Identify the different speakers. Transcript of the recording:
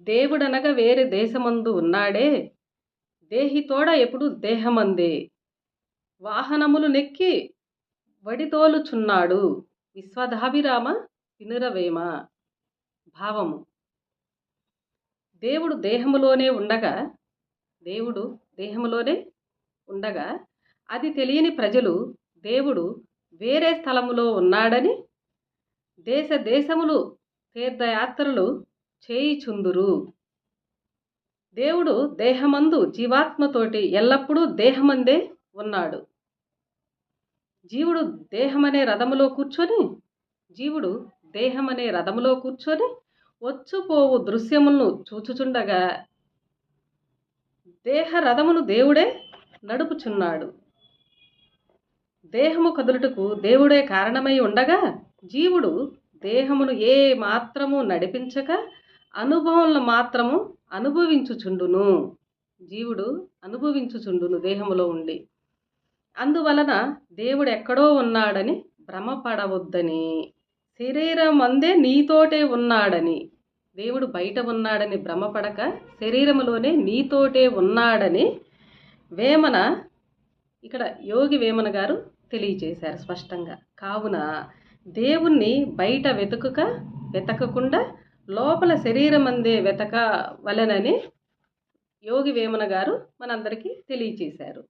Speaker 1: దేవుడనగా వేరే దేశమందు ఉన్నాడే దేహితోడ ఎప్పుడు దేహమందే. వాహనములు నెక్కి వడితోలుచున్నాడు విశ్వధాభిరామ వినురవేమ భావము. దేవుడు దేహములోనే ఉండగా దేవుడు దేహములోనే ఉండగా అది తెలియని ప్రజలు దేవుడు వేరే స్థలములో ఉన్నాడని దేశ దేశములు తీర్థయాత్రలు చేయిచుందురు. దేవుడు దేహమందు జీవాత్మతోటి ఎల్లప్పుడూ దేహమందే ఉన్నాడు. జీవుడు దేహమనే రథములో కూర్చొని జీవుడు దేహమనే రథములో కూర్చొని వచ్చుపోవు దృశ్యములను చూచుచుండగా దేహ రథమును దేవుడే నడుపుచున్నాడు. దేహము కదులుటకు దేవుడే కారణమై ఉండగా జీవుడు దేహమును ఏ మాత్రము నడిపించక అనుభవములను మాత్రము అనుభవించుచుండును. జీవుడు అనుభవించుచుండును దేహములో ఉండి. అందువలన దేవుడు ఎక్కడో ఉన్నాడని భ్రమపడవద్దని. శరీరం అందే నీతోటే ఉన్నాడని. దేవుడు బయట ఉన్నాడని భ్రమపడక శరీరములోనే నీతోటే ఉన్నాడని వేమన ఇక్కడ యోగి వేమన గారు తెలియజేశారు స్పష్టంగా. కావున దేవుణ్ణి బయట వెతుకుక వెతకకుండా లోపల శరీరం అందే వెతక వలనని యోగి వేమన గారు మనందరికీ తెలియచేశారు.